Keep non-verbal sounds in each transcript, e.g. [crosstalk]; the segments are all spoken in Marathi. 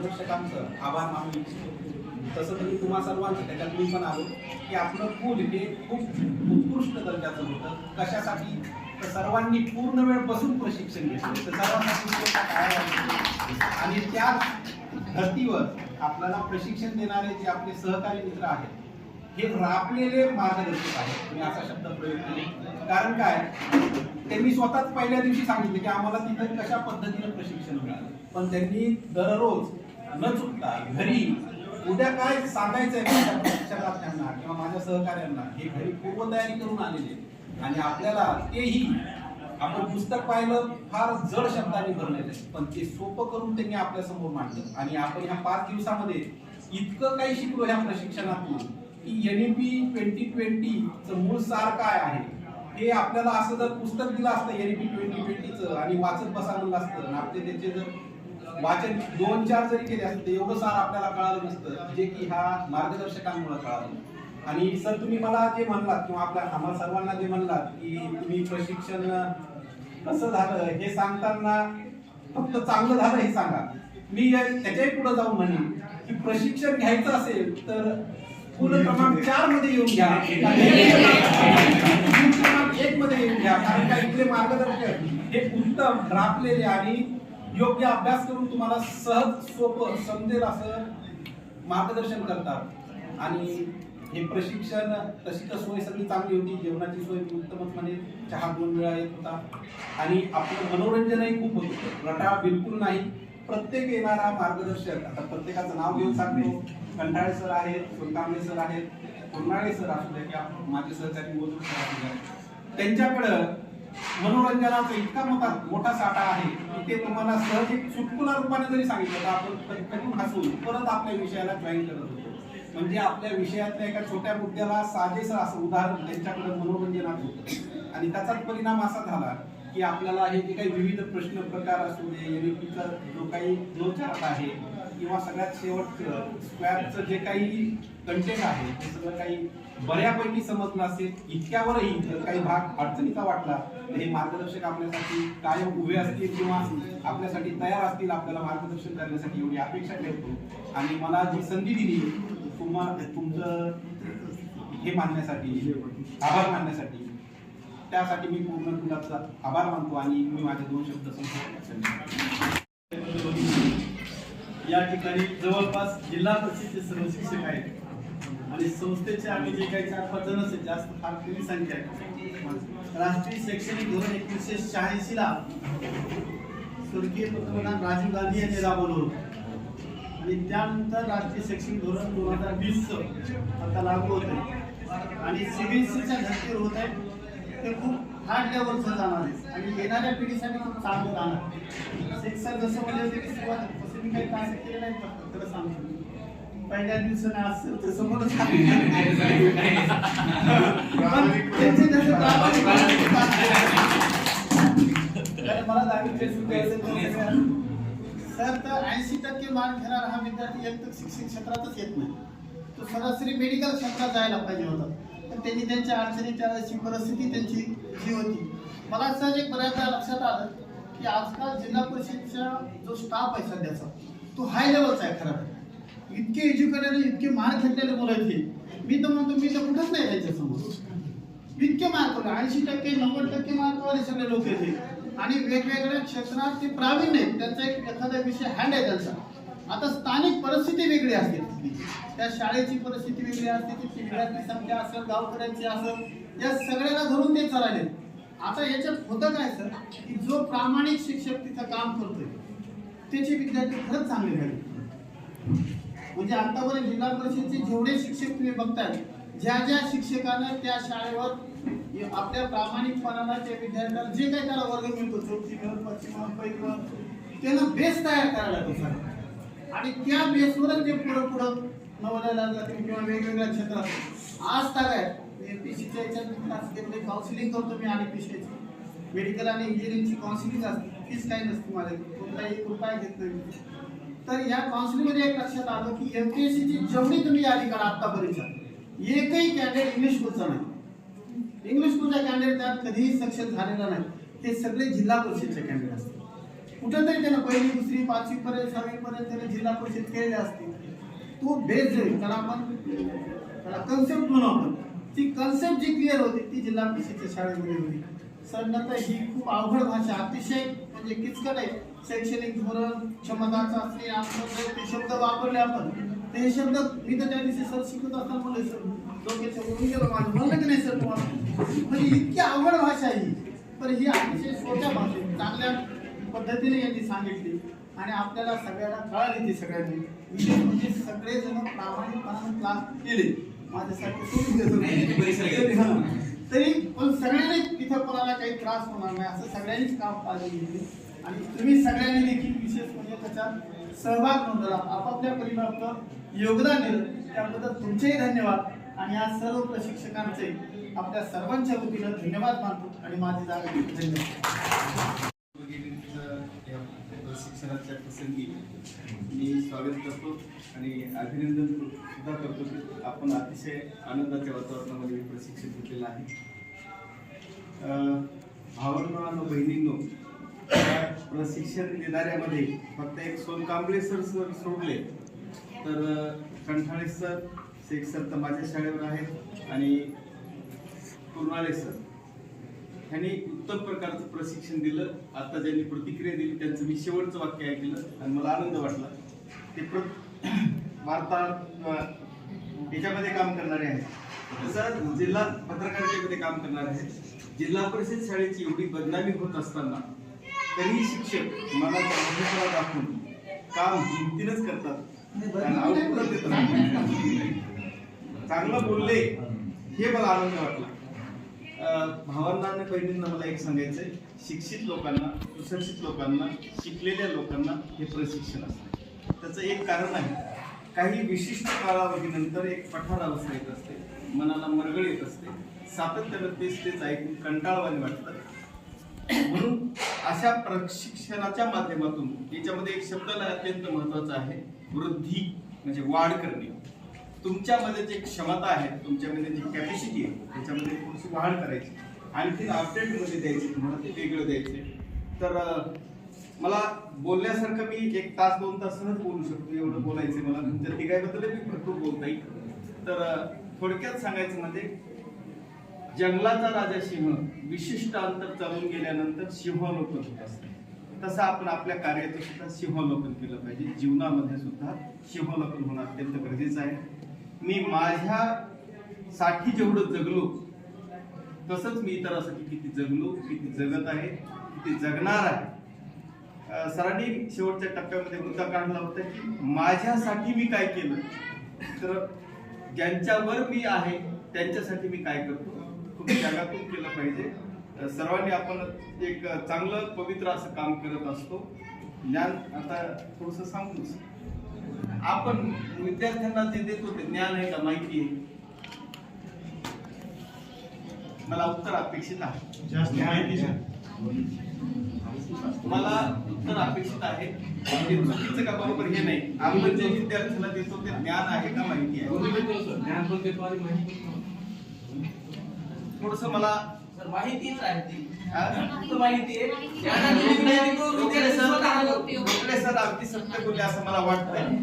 मार्गदर्शकांचं आभार मानू इच्छितो. तसं तरी तुम्हा सर्वांचं त्याच्यात मी पण आलो की आपलं पूल हे खूप उत्कृष्ट दर्जाचं होतं. कशासाठी? तर सर्वांनी पूर्ण वेळ बसून प्रशिक्षण घेतलं. तर सर्वांना आणि त्या धर्तीवर आपल्याला प्रशिक्षण देणारे जे आपले सहकारी मित्र आहेत हे राबलेले मार्गदर्शक आहेत. मी असा शब्द प्रयोग केले. कारण काय? त्यांनी स्वतःच पहिल्या दिवशी सांगितले की आम्हाला तिथं कशा पद्धतीनं प्रशिक्षण मिळालं. पण त्यांनी दररोज न चुकता घरी उद्या काय सांगायचंय माझ्या किंवा माझ्या सहकाऱ्यांना हे घरी पूर्वतयारी करून आलेले आणि आपल्याला तेही आपण पुस्तक पाहिलं फार जड शब्दांनी भरलेलं आहे पण ते सोपं करून त्यांनी आपल्यासमोर मांडलं. आणि आपण ह्या पाच दिवसामध्ये इतकं काही शिकलो ह्या प्रशिक्षणातून की एनईपी ट्वेंटी ट्वेंटीचं मूळ सार काय आहे? हे आपल्याला असं जर पुस्तक दिलं असतं एनईपी ट्वेंटी ट्वेंटीचं आणि वाचत बसावलं असतं आणि आपले त्याचे जर वाचन दोन चार जरी केले असते एवढं सार आपल्याला कळालं नसतं. जे की ह्या मार्गदर्शकांमुळे कळालं. आणि सर तुम्ही मला जे म्हणलात किंवा आपल्या आम्हाला सर्वांना जे म्हणलात की तुम्ही प्रशिक्षण कसं झालं हे सांगताना फक्त चांगलं झालं हे सांगा. मी त्याच्याही पुढे जाऊन म्हणेन की प्रशिक्षण घ्यायचं असेल तर पूर्ण क्रमांक चारमध्ये येऊन घ्या. क्रमांक एक मध्ये येऊन घ्या कारण का इथले मार्गदर्शक हे उत्तम राखलेले आणि योग्य अभ्यास करून तुम्हाला सहज सोपं समजेल असं मार्गदर्शन करतात. आणि हे प्रशिक्षण तशी तर सोय सगळी चांगली होती. जेवणाची सोय उत्तमच म्हणजे चहा दोन वेळा येत होता. आणि आपलं मनोरंजनही खूप होत होतं. रटाळ बिलकुल नाही. प्रत्येक येणारा मार्गदर्शक आता प्रत्येकाचं नाव घेऊन सांगतो. कंठाळे सर आहेत सोनकांबळे सर आहेत कोरनाळे सर असू द्या किंवा माझे सहकारी मोजून सर असू द्या. त्यांच्याकडं मनोरंजनाचा इतका मोठा मोठा साठा आहे की ते तुम्हाला सहज एक चुटकुला रूपाने जरी सांगितलं तर आपण कधी हसून परत आपल्या विषयाला जॉईन करत होतो. म्हणजे आपल्या विषयातल्या एका छोट्या मुद्द्याला साजेसं असं उदाहरण त्यांच्याकडे मनोरंजनात होतं. आणि त्याचाच परिणाम असा झाला की आपल्याला हे जे काही विविध प्रश्न प्रकार असू दे एनईपीचा जो काही जो चार्ट आहे किंवा सगळ्यात शेवटचं स्क्वॅरचं जे काही कंटेंट आहे ते सगळं काही बऱ्यापैकी समजलं असेल इतक्यावरही जर काही भाग अडचणीचा वाटला तर हे मार्गदर्शक आपल्यासाठी कायम उभे असतील किंवा आपल्यासाठी तयार असतील आपल्याला मार्गदर्शन करण्यासाठी एवढी अपेक्षा ठेवतो. आणि मला जी संधी दिली तुम्हा तुमचं हे मानण्यासाठी आभार मानण्यासाठी त्यासाठी मी पूर्ण तुझा आभार मानतो आणि मी माझे दोन शब्द संपवतो. या ठिकाणी जवळपास जिल्हा परिषदेचे सर्व शिक्षक आहेत. आणि संस्थेचे आम्ही जे काही चार पाच जण असेल जास्त फार कमी संख्या आहे. राष्ट्रीय शैक्षणिक धोरण एकोणीसशे शहाऐंशी ला स्वर्गीय पंतप्रधान राजीव गांधी यांनी राबवलं होतं. आणि त्यानंतर राष्ट्रीय शैक्षणिक धोरण दोन हजार वीस आता लागू होत आहे आणि सीबीएसईच्या धर्तीवर होत आहे. ते खूप हार्ड लेवलचं जाणार आहे. आणि येणाऱ्या पिढीसाठी खूप चांगलं जाणार शिक्षक जसं म्हणजे सुरुवात मी काही तास केले नाही सांगतो. पहिल्या दिवसाने असं ते समोरच मला दहावी फेसबुक द्यायचं तर सगळ्या- सर तर ऐंशी टक्के मार्क घेणारा हा विद्यार्थी एक तर शिक्षण क्षेत्रातच येत नाही. तो सरासरी मेडिकल क्षेत्रात जायला पाहिजे होता. पण त्यांनी त्यांच्या अडचणी त्यावेळेसची परिस्थिती त्यांची जी होती. मला सहज एक बऱ्याचदा लक्षात आलं की आजकाल जिल्हा परिषदचा जो स्टाफ आहे सध्याचा तो हाय लेवलचा आहे खरं तर. इतके एज्युकेटेड इतके मार्क घेतलेले मुलं आहेत मी तर म्हणतो मी तर कुठंच नाही त्यांच्यासमोर इतके मार्क ऐंशी टक्के नव्वद टक्के मार्कवाले सगळे लोक येते आणि वेगवेगळ्या क्षेत्रात ते प्रावीण्य आहेत. त्यांचा एक एखादा विषय हँड आहे त्यांचा. आता स्थानिक परिस्थिती वेगळी असते त्या शाळेची परिस्थिती वेगळी असते ती विद्यार्थी संख्या असेल गावकऱ्यांची असेल या सगळ्याला धरून ते चालले. आता याच्यात होतं काय सर? की जो प्रामाणिक शिक्षक तिथं काम करतोय त्याचे विद्यार्थी खरंच चांगले झाले म्हणजे आतापर्यंत जिल्हा परिषदचे जेवढे शिक्षक तुम्ही बघताय ज्या ज्या शिक्षकानं त्या शाळेवर आपल्या प्रामाणिकपणानं त्या विद्यार्थ्याला जे काही त्याला वर्ग मिळतो चौथी घर पश्चिम पैकी त्यानं बेस तयार करायला लागतो सर. आणि त्या बेसवरच ते पुढं पुढं नवोदयाला जातील किंवा वेगवेगळ्या क्षेत्रात. आज तर आहे एमपीसीच्या याच्यात क्लास काउन्सिलिंग करतो मी आणि पी पीसीची मेडिकल आणि इंजिनिअरिंगची काउन्सिलिंग असते फीस काही नसते माझ्या कोणताही एक रुपया घेत नाही तर या काउन्सिलिंगमध्ये एक लक्षात आलं की एम पी एस सीची जेवढी तुम्ही यादी करा आतापर्यंत एकही कॅन्डिडेट इंग्लिश स्कूलचा नाही. इंग्लिश स्कूलचा कॅन्डिडेट त्यात कधीही सक्षम झालेला नाही. हे सगळे जिल्हा परिषदचे कॅन्डिडेट असतात कुठेतरी त्यांना पहिली दुसरी पाचवी पर्यंत सहावी पर्यंत त्याने जिल्हा परिषद केलेले असतील. तो बेस जाईल त्याला आपण त्याला कन्सेप्ट म्हणू आपण. ती कन्सेप्ट जी क्लिअर होती ती जिल्हा परिषदच्या शाळेमध्ये होती. सर नंतर ही खूप अवघड भाषा अतिशय म्हणजे किचकट आहे. शैक्षणिक धोरण क्षमता चाचणी आत्महत्या ते शब्द वापरले आपण. हे शब्द मी तर त्या दिवशी सर शिकत असताना म्हणले सर डोक्याच्या वरून गेलं माझं. म्हणलं की नाही सर तुम्हाला? म्हणजे इतकी अवघड भाषा आहे ही. पण ही अतिशय सोप्या भाषेत चांगल्या पद्धतीने यांनी सांगितली. आणि आपल्याला सगळ्यांना कळाली ती सगळ्यांनी. विशेष म्हणजे सगळेजण प्रामाणिकपणाने क्लास केले. माझ्यासारखे सोडून. तरी पण सगळ्यांनी तिथं कोणाला काही त्रास होणार नाही. असं सगळ्यांनीच काम काळजी घेतली आणि तुम्ही सगळ्यांनी देखील विशेष म्हणजे त्याच्यात सहभाग नोंदवला आपापल्या परिवाराचं योगदान दिलं. त्याबद्दल तुमचेही धन्यवाद. आणि या सर्व प्रशिक्षकांचे आपल्या सर्वांच्या वतीनं धन्यवाद मानतो आणि माझी जागा धन्यवाद. प्रशिक्षणाच्या प्रसंगी मी स्वागत करतो आणि अभिनंदन सुद्धा करतो की आपण अतिशय आनंदाच्या वातावरणामध्ये प्रशिक्षित प्रशिक्षण घेतलेलं आहे. अं, आणि बहिणींनो प्रशिक्षण देणाऱ्यामध्ये फक्त एक सोनकांबळे सर सर सोडले. तर कंठाळे सर शेख सर तर माझ्या शाळेवर आहेत आणि कुर्नाळे सर ह्यांनी उत्तम प्रकारचं प्रशिक्षण दिलं. आता ज्यांनी प्रतिक्रिया दिली त्यांचं मी शेवटचं वाक्य ऐकलं आणि मला आनंद वाटला. ते प्र [coughs] वार्ता याच्यामध्ये काम करणारे आहेत. तसं जिल्हा पत्रकारितेमध्ये काम करणार आहेत. जिल्हा परिषद शाळेची एवढी बदनामी होत असताना तरीही शिक्षक मला मोठेपणा दाखवून काम हिमतीनच करतात. देतात. चांगलं बोलले हे मला आनंद वाटला. भावांना आणि बहिणींना मला एक सांगायचंय शिक्षित लोकांना सुशिक्षित लोकांना शिकलेल्या लोकांना हे प्रशिक्षण असतं. त्याचं एक कारण आहे काही विशिष्ट कालावधीनंतर एक पठार अवस्था येत असते मनाला मरगळ येत असते. सातत्यानं तेच तेच ऐकून कंटाळवाने वाटतं. म्हणून अशा प्रशिक्षणाच्या माध्यमातून याच्यामध्ये एक शब्द अत्यंत महत्त्वाचा आहे वृद्धी म्हणजे वाढ करणे. तुमच्यामध्ये जी क्षमता आहे तुमच्यामध्ये जी कॅपॅसिटी आहे त्याच्यामध्ये थोडीशी वाढ करायची. आणि ती अपडेटमध्ये द्यायची तुम्हाला ते वेगळं द्यायचे. तर मला बोलण्यासारखं मी एक तास दोन तास सहज बोलू शकतो एवढं बोलायचं मला. तुमच्या तिघायबद्दल मी भरपूर बोलता येईल तर थोडक्यात सांगायचं म्हणजे जंगलाचा राजा सिंह विशिष्ट अंतर चालून गेल्यानंतर सिंहावलोकन होत असते. तसं आपण आपल्या कार्याचं सुद्धा सिंहावलोकन केलं पाहिजे. जीवनामध्ये सुद्धा सिंहावलोकन होणं अत्यंत गरजेचं आहे. मी माझ्या साठी जेवढं जगलो तसंच मी इतरासाठी किती जगलो किती जगत आहे किती जगणार आहे. सरांनी शेवटच्या टप्प्यामध्ये मुद्दा काढला होता की माझ्यासाठी मी काय केलं? तर ज्यांच्यावर मी आहे त्यांच्यासाठी मी काय करतो? खूप जगातून केलं पाहिजे. सर्वांनी आपण एक चांगलं पवित्र असं काम करत असतो. ज्ञान आता थोडस सांगूच आपण विद्यार्थ्यांना जे देतो ते ज्ञान आहे का माहिती आहे? मला उत्तर अपेक्षित आहे. जास्त माहिती मला उत्तर अपेक्षित आहे. ते चुकीचं का बरोबर हे नाही. आपण जे विद्यार्थ्याला देतो ते ज्ञान आहे का माहिती आहे? थोडस मला सर माहितीच आहे ती हा? माहिती आहे. सत्य बोलले असं मला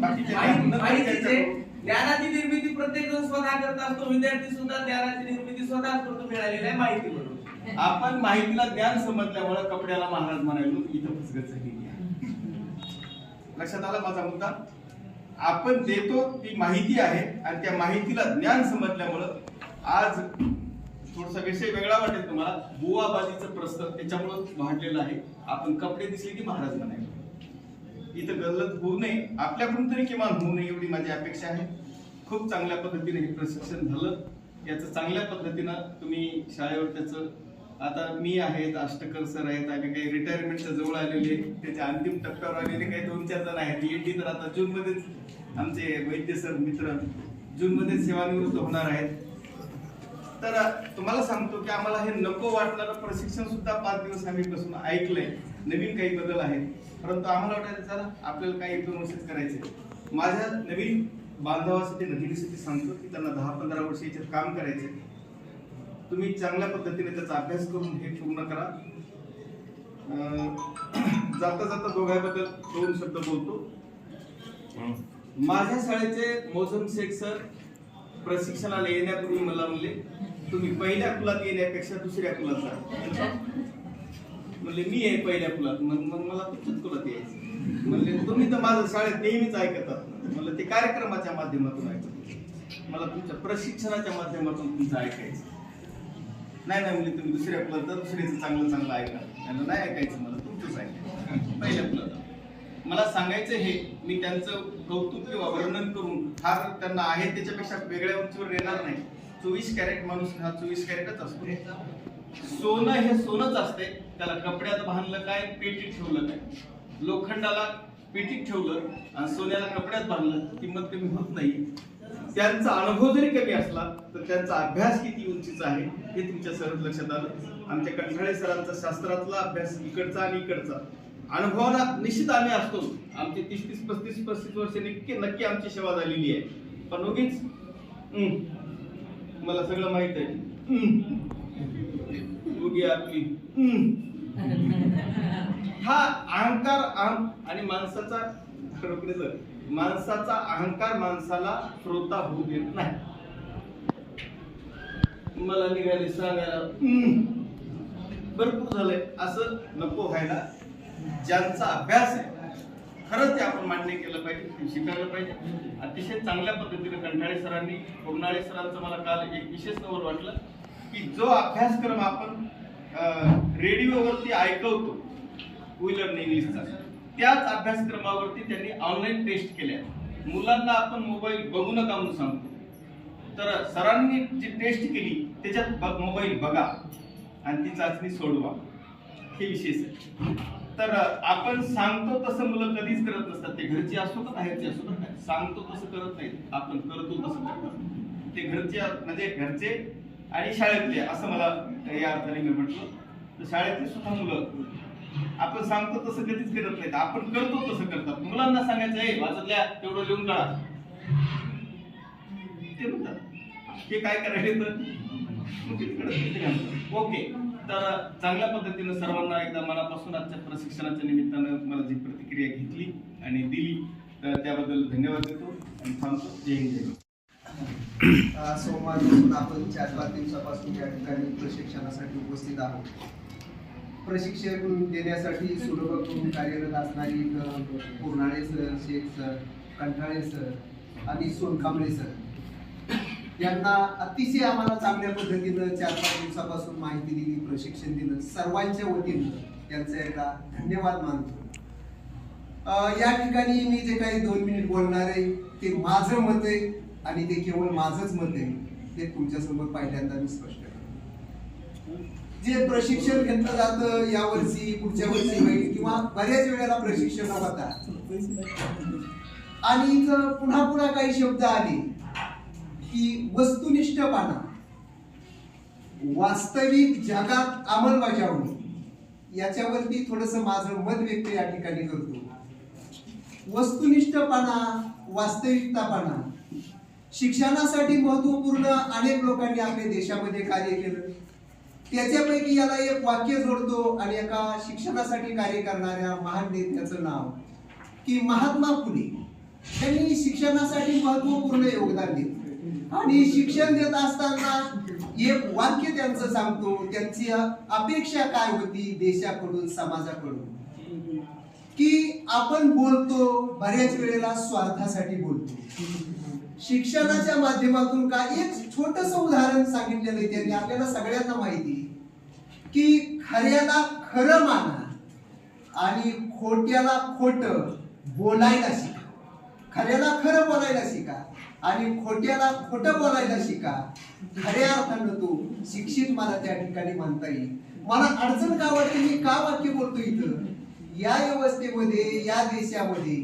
बाकीचे. ज्ञानाची निर्मिती प्रत्येक जण स्वतः करत असतो. विद्यार्थी सुद्धा ज्ञानाची निर्मिती स्वतः करतो. मिळालेल्या माहिती बरोबर आपण माहितीला ज्ञान समजल्यामुळे कपड्याला महाराज म्हणायलो इथं फसगत झालेली आहे लक्षात आला माझा मुद्दा? आपण देतो ती माहिती आहे आणि त्या माहितीला ज्ञान समजल्यामुळं आज थोडासा विषय वेगळा वाटेल तुम्हाला. गोवाबाजीचं प्रस्तर त्याच्यामुळं वाढलेलं आहे. आपण कपडे दिसले की महाराज म्हणायला इथं गल्लत होऊ नये. आपल्याकडून तरी किमान होऊ नये एवढी माझी अपेक्षा आहे. खूप चांगल्या पद्धतीने हे प्रशिक्षण झालं. याचं चांगल्या पद्धतीनं तुम्ही शाळेवर त्याचं आता मी आहेत अष्टकर सर आहेत आम्ही काही रिटायरमेंटच्या जवळ आलेले त्याच्या अंतिम टप्प्यावर आलेले काही दोन चार जण आहेत. ईडी तर आता जूनमध्येच आमचे वैद्य सर मित्र जूनमध्ये सेवानिवृत्त होणार आहेत. तर तुम्हाला सांगतो की आम्हाला हे नको वाटणारं प्रशिक्षण सुद्धा पाच दिवस आम्ही बसून ऐकलंय. नवीन काही बदल आहेत. परंतु आम्हाला वाटायचं चला आपल्याला काही वर्षच करायचे माझ्या नवीन बांधवासाठी नवीनसाठी सांगतो की त्यांना दहा पंधरा वर्ष याच्यात काम करायचे तुम्ही चांगल्या पद्धतीने त्याचा अभ्यास करून हे पूर्ण करा. [clears throat] जाता जाता दोघांबद्दल दोन शब्द बोलतो. माझ्या शाळेचे मोझम शेख सर प्रशिक्षणाला येण्यापूर्वी मला म्हणले तुम्ही पहिल्या कुलात येण्यापेक्षा दुसऱ्या कुलात जा. म्हणले मी आहे पहिल्या कुलात. मग मग मला तुमच्याच कुलात यायचं? म्हणले तुम्ही तर माझं शाळेत नेहमीच ऐकतात. म्हणलं ते कार्यक्रमाच्या माध्यमातून ऐकत मला तुमच्या प्रशिक्षणाच्या माध्यमातून तुमचं ऐकायचं. नाही नाही म्हणजे तुम्ही दुसऱ्या कुलात जा दुसऱ्याचं चांगलं चांगलं ऐका. त्यांना नाही ऐकायचं मला तुमचंच ऐकायचं. पहिल्या कुलात मला सांगायचं हे मी त्यांचं कौतुक किंवा वर्णन करून फार त्यांना आहे त्याच्यापेक्षा वेगळ्या उंचीवर येणार नाही. चोवीस कॅरेट माणूस हा चोवीस कॅरेटच असतो. सोनं हे सोनंच असते. त्याला कपड्यात बांधलं काय पेटीत ठेवलं काय? लोखंडाला पेटीत ठेवलं आणि सोन्याला कपड्यात बांधलं किंमत कमी होत नाही. त्यांचा अनुभव जरी कमी असला तर त्यांचा अभ्यास किती उंचीचा आहे हे तुमच्या सरळ लक्षात आलं. आमच्या कंठाळे सरांचा शास्त्रातला अभ्यास इकडचा आणि इकडचा. अनुभवाला निश्चित आम्ही असतो. आमची तीस तीस पस्तीस पस्तीस वर्ष नक्की नक्की आमची सेवा झालेली आहे. पण उगीच हम्म, मला सगळं माहीत आहे. उगी आपली हम्म. हा अहंकार आणि माणसाचा माणसाचा अहंकार माणसाला श्रोता होऊ देत नाही. मला निघाले सांगायला भरपूर झालंय. असं नको व्हायला. ज्यांचा अभ्यास आहे खरंच ते आपण मान्य केलं पाहिजे ते पाहिजे. अतिशय चांगल्या पद्धतीने कंठाळे सरांनी कोरनाळे सरांचं मला काल एक विशेष नवर वाटलं की जो अभ्यासक्रम आपण रेडिओवरती ऐकवतो व्हीलर इंग्लिशचा त्याच अभ्यासक्रमावरती त्यांनी ऑनलाईन टेस्ट केल्या. मुलांना आपण मोबाईल बघू नका म्हणून सांगतो. तर सरांनी जी टेस्ट केली त्याच्यात मोबाईल बघा आणि ती चाचणी सोडवा. हे विशेष आहे. तर आपण सांगतो तसं मुलं कधीच करत नसतात. ते घरचे असो का बाहेरचे असो का काय सांगतो तसं करत नाहीत. आपण करतो तसं करतात ते घरचे म्हणजे घरचे आणि शाळेतले असं मला या अर्थाने मी म्हटलं. तर शाळेतले सुद्धा मुलं आपण सांगतो तसं कधीच करत नाहीत. आपण करतो तसं करतात. मुलांना सांगायचं आहे वाचतल्या तेवढं लिहून काढा. ते म्हणतात. हे काय करायचं तर मग ओके. तर चांगल्या पद्धतीनं सर्वांना एकदा मनापासून आजच्या प्रशिक्षणाच्या निमित्तानं मला जी प्रतिक्रिया घेतली आणि दिली तर त्याबद्दल धन्यवाद देतो आणि थांबतो. जय हिंद जय सोमवारपासून आपण चार पाच दिवसापासून या ठिकाणी प्रशिक्षणासाठी उपस्थित आहोत. प्रशिक्षण देण्यासाठी सुलभ करून कार्यरत असणारी Purnale sir Shaikh sir Kanthale sir आणि सोनकांबळे सर. यांना अतिशय आम्हाला चांगल्या पद्धतीनं चार पाच दिवसापासून माहिती दिली प्रशिक्षण दिलं. सर्वांच्या वतीनं त्यांचा एकदा धन्यवाद मानतो. या ठिकाणी मी जे काही दोन मिनिट बोलणार आहे ते माझं मत आहे आणि ते केवळ माझंच मत आहे. ते तुमच्यासमोर पहिल्यांदा मी स्पष्ट करतो. जे प्रशिक्षण घेतलं जातं या वर्षी पुढच्या वर्षी होईल किंवा बऱ्याच वेळेला प्रशिक्षण होता आणि पुन्हा पुन्हा काही शब्द आले. की वस्तुनिष्ठपणा. वास्तविक जगात अंमलबजावणी. याच्यावरती थोडस माझं मत व्यक्त या ठिकाणी करतो. वस्तुनिष्ठपणा वास्तविकतापणा. शिक्षणासाठी महत्त्वपूर्ण अनेक लोकांनी आपल्या देशामध्ये कार्य केलं. त्याच्यापैकी याला एक वाक्य जोडतो आणि एका शिक्षणासाठी कार्य करणाऱ्या महान नेत्याचं नाव. की महात्मा फुले. त्यांनी शिक्षणासाठी महत्त्वपूर्ण योगदान दिलं. आणि शिक्षण देत असताना एक वाक्य त्यांचं सांगतो त्यांची अपेक्षा काय होती देशाकडून समाजाकडून? की आपण बोलतो बऱ्याच वेळेला स्वार्थासाठी बोलतो. शिक्षणाच्या माध्यमातून का एक छोटस उदाहरण सांगितलेलं आहे त्यांनी आपल्याला सगळ्यांना माहिती की खऱ्याला खरं माना आणि खोट्याला खोट बोलायला शिका. खऱ्याला खरं बोलायला शिका. आणि खोट्याला खोटं बोलायला शिका. खऱ्या अर्थानं तो शिक्षित मला त्या ठिकाणी म्हणता येईल. मला अडचण का वाटते? मी का वाक्य बोलतो इथं? या व्यवस्थेमध्ये या देशामध्ये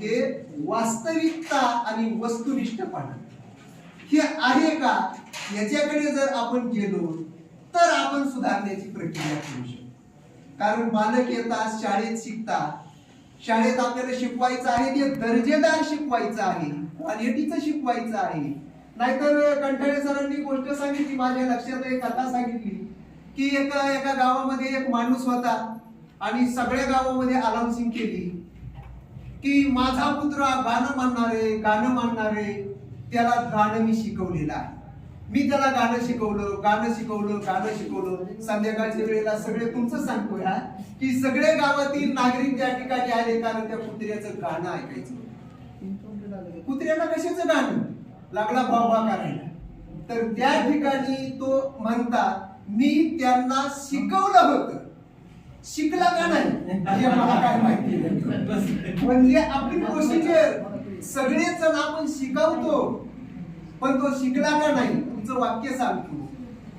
हे वास्तविकता आणि वस्तुनिष्ठपणा हे आहे का? याच्याकडे जर आपण गेलो तर आपण सुधारण्याची प्रक्रिया करू शकतो. कारण बालक येतात शाळेत शिकतात. शाळेत आपल्याला शिकवायचं आहे ते दर्जेदार शिकवायचं आहे. क्वालिटीचं शिकवायचं आहे. नाहीतर कंठाळे सरांनी गोष्ट सांगितली माझ्या लक्षात एक कथा सांगितली की एका एका गावामध्ये एक माणूस होता आणि सगळ्या गावामध्ये अनाउन्सिंग केली की माझा पुत्र गाणं मानणारे गाणं मानणारे त्याला गाणं मी शिकवलेलं आहे. मी त्याला गाणं शिकवलं गाणं शिकवलं गाणं शिकवलं. संध्याकाळच्या वेळेला सगळे तुमचं सांगतोय हा की सगळे गावातील नागरिक त्या ठिकाणी आले कारण त्या पुत्र्याचं गाणं ऐकायचं. कुत्र्याला कशाचं गाणं? लागला बाबा करायला. तर त्या ठिकाणी तो म्हणतात मी त्यांना शिकवलं होतं. शिकला का नाही? हे मला काय माहिती म्हणजे आपली प्रोसिजर सगळेच जण आपण शिकवतो पण तो शिकला का नाही? तुमचं वाक्य सांगतो.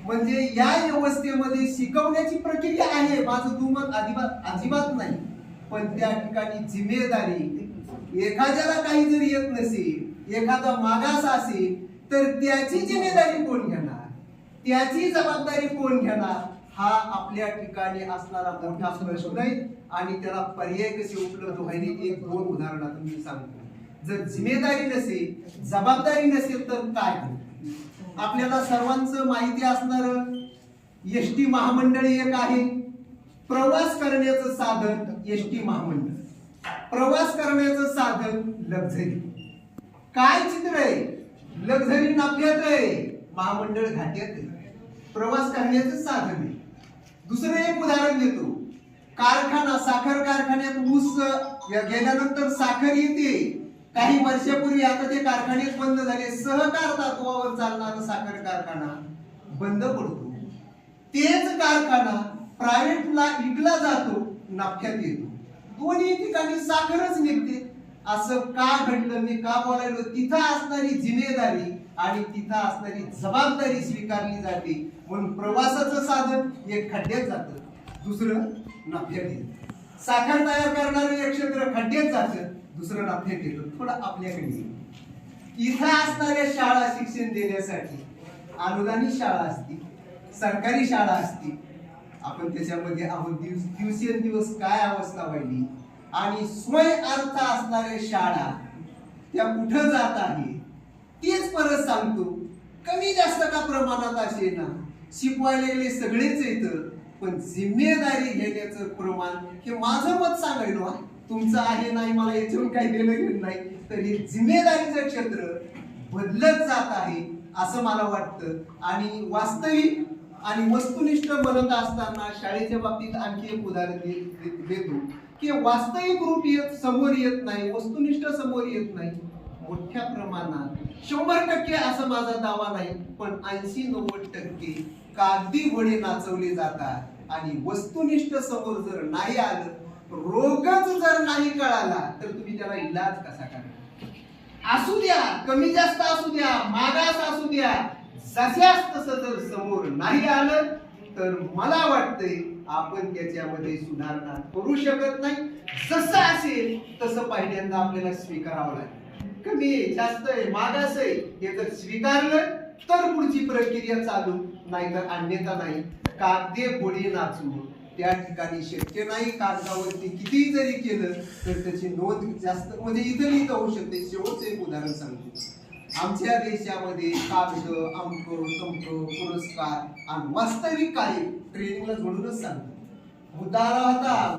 म्हणजे या व्यवस्थेमध्ये शिकवण्याची प्रक्रिया आहे. माझं दुमत अजिबात अजिबात नाही. पण त्या ठिकाणी जिम्मेदारी एखाद्याला काही जर येत नसेल एखादा मागास असेल तर त्याची जिम्मेदारी कोण घेणार? त्याची जबाबदारी कोण घेणार? हा आपल्या ठिकाणी असणारा मोठा प्रश्न आहे आणि त्याला पर्याय कसे उपलब्ध व्हायचे एक दोन उदाहरणातून मी सांगतो. जर जिम्मेदारी नसेल जबाबदारी नसेल तर काय? आपल्याला सर्वांचं माहिती असणार एस टी महामंडळ एक आहे. प्रवास करण्याचं साधन एस टी महामंडळ. प्रवास करण्याचं साधन लक्झरी. काय चित्र आहे? लक्झरी नाप्यात आहे. महामंडळ घाट्यात आहे. प्रवास करण्याचं साधन आहे. दुसरं एक उदाहरण देतो. कारखाना साखर कारखान्यात ऊस गेल्यानंतर साखर येते. काही वर्षापूर्वी आता ते कारखाने बंद झाले. सहकार तत्वावर चालणारा साखर कारखाना बंद पडतो. तेच कारखाना प्रायव्हेटला विकला जातो नाफ्यात येतो. दोन्ही ठिकाणी साखरच निघते. असं का घडलं मी का बोलायलो? तिथं असणारी जिम्मेदारी आणि तिथं असणारी जबाबदारी स्वीकारली जाते. म्हणून प्रवासाचं साधन एक खड्ड्यात जातं. दुसरं नफ्यात येतं साखर तयार करणारं एक क्षेत्र खड्ड्यात जातं. दुसरं नफ्यात येतं थोडं आपल्याकडे इथं असणाऱ्या शाळा शिक्षण देण्यासाठी अनुदानित शाळा असतील सरकारी शाळा असतील आपण त्याच्यामध्ये आहोत. दिवस दिवसेंदिवस काय अवस्था पाहिली आणि स्वय अर्थ असणाऱ्या शाळा त्या कुठं जात आहे तेच परत सांगतो. कमी जास्त का प्रमाणात असे ना? शिकवायला गेले सगळेच येतं पण जिम्मेदारी घेण्याचं प्रमाण हे माझं मत सांगायलो तुमचं आहे नाही मला याच्यावर काही देणं घेणं नाही. तर हे जिम्मेदारीचं क्षेत्र बदलत जात आहे असं मला वाटतं. आणि वास्तविक आणि वस्तुनिष्ठ बनत असताना शाळेच्या बाबतीत आणखी एक उदाहरण देतो की वास्तविक रूप येत समोर येत नाही वस्तुनिष्ठ समोर येत नाही मोठ्या प्रमाणात. शंभर टक्के असं माझा दावा नाही पण ऐंशी नव्वद टक्के कागदी वडे नाचवले जातात. आणि वस्तुनिष्ठ समोर जर नाही आलं रोगच जर नाही कळाला तर तुम्ही त्याला इलाज कसा करणार? असू द्या कमी जास्त असू द्या मागास असू द्या जशास तसं जर समोर नाही आलं तर मला वाटतंय आपण त्याच्यामध्ये सुधारणा करू शकत नाही. जसं असेल तसं पहिल्यांदा आपल्याला स्वीकारावं लागेल. कमी आहे जास्त आहे मागास आहे हे जर स्वीकारलं तर पुढची प्रक्रिया चालू नाहीतर अन्यथा नाही. कागदे गोडी नाचू. त्या ठिकाणी शक्य नाही कागदावरती किती जरी केलं तर त्याची नोंद जास्त म्हणजे इथं लिहिता होऊ शकते. शेवटचं एक उदाहरण सांगतो. आमच्या देशामध्ये कागद अंक तंक पुरस्कार आणि वास्तविक काही ट्रेनिंगला जोडूनच सांगतो. मुद्दा आला होता